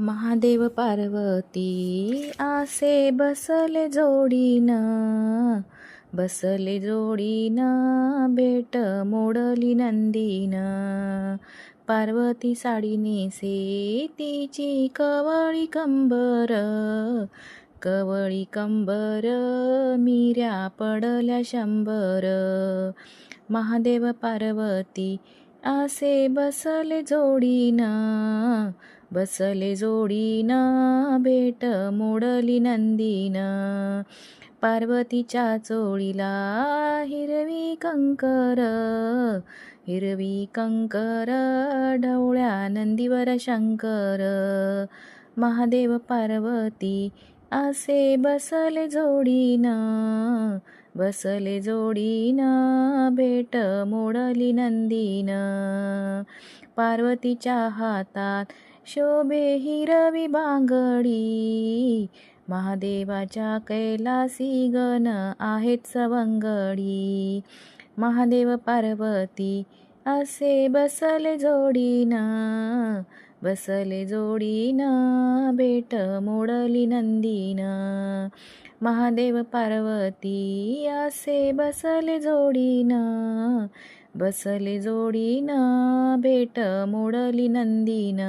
महादेव पार्वती आसे बसले जोडीन बसले जोडीन बेट मोडली नंदीन. पार्वती साडी नेसे तिची कवळी कंबर कवळी कंबर मिऱ्या पडल्या शंभर. महादेव पार्वती असे बसले जोडीन बसले जोडीन बेट मोडली नंदीन. पार्वतीच्या चोळीला हिरवी कंकर हिरवी कंकर ढवळ्या नंदीवर शंकर. महादेव पार्वती असे बसले जोडीन बसले जोडीन बेट मोडली नंदीन. पार्वतीच्या हातात शोभे हिरवी बांगडी. महादेवाच्या कैलासी गण आहेत सवंगडी. महादेव पार्वती असे बसले जोडीन बसले जोडीन बेट मोडली नंदीन. महादेव पार्वती असे बसले जोडीन बसले जोडीन भेट मोडली नंदीन.